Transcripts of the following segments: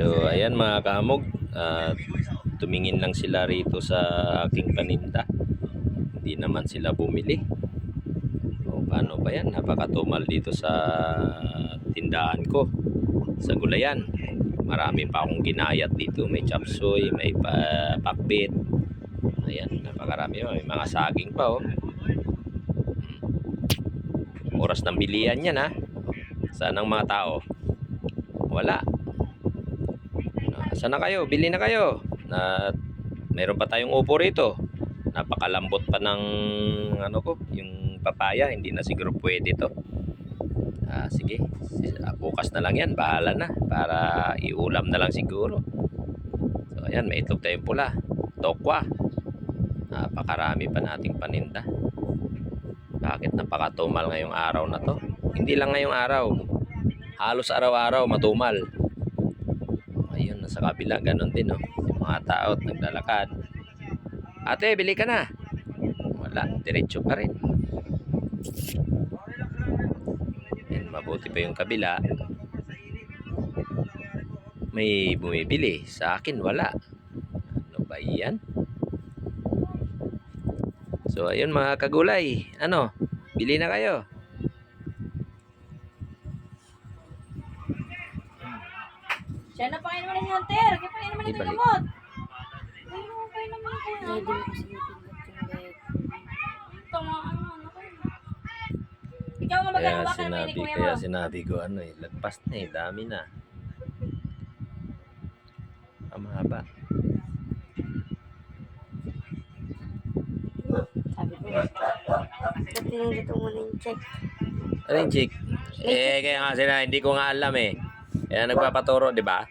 So, ayan mga kamog. at tumingin lang sila rito sa aking paninda. Hindi naman sila bumili. O paano ba yan? Napakatumal dito sa tindahan ko. Sa gulayan. Marami pa akong ginayat dito. May chapsuy, may pa pakbit. Ayan, napakarami. May mga saging pa oh. Oras ng bilian yan ha. Saan ang mga tao? Wala. Sana kayo? Bili na kayo. Na meron pa tayong upo rito. Napakalambot pa ng ano ko, yung papaya, hindi na siguro pwede to. Ah, sige, Si- ah, bukas na lang yan, bahala na para iulam na lang siguro. So ayan, may itlog tayong pula. Tokwa. Napakarami pa nating paninda. Bakit napakatumal ngayong araw na to? Hindi lang ngayong araw. Halos araw-araw matumal. Ayun, nasa kabila, ganun din, no? Yung mga tao at naglalakad. Ate, bili ka na. Wala, diretso pa rin. Yan, mabuti pa yung kabila. May bumibili. Sa akin, wala. Ano ba yan? So, ayun mga kagulay. Ano? Bili na kayo. Siya na pakain naman ni Hunter. Kaya pakain naman ito Ibalik. gamot. Ay, mo kayo naman ko mo kasi napindot yung. Tama, ano, ano ko. Ikaw nga Kaya magkakawa ka naman sinabi, ni kuya mo. kaya sinabi ko ano eh, lagpas na eh, dami na. Ang mahaba. Sabi ko, ba't mo muna yung check? Ano yung chick? Eh, kaya nga sila, hindi ko nga alam eh. Kaya nagpapaturo, di ba?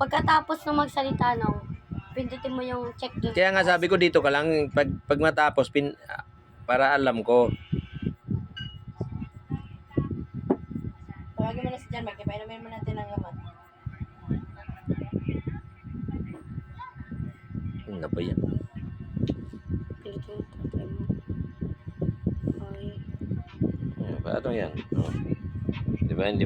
Pagkatapos ng magsalita, no, pindutin mo yung check doon. Kaya nga sabi ko dito ka lang, pag, pag matapos, pin, para alam ko. Tawagin mo na si Jan, magkipainumin mo natin ng gamot. Ano ba yan? Pindutin mo. Ano ba? Ano yan? Oh. Di ba, hindi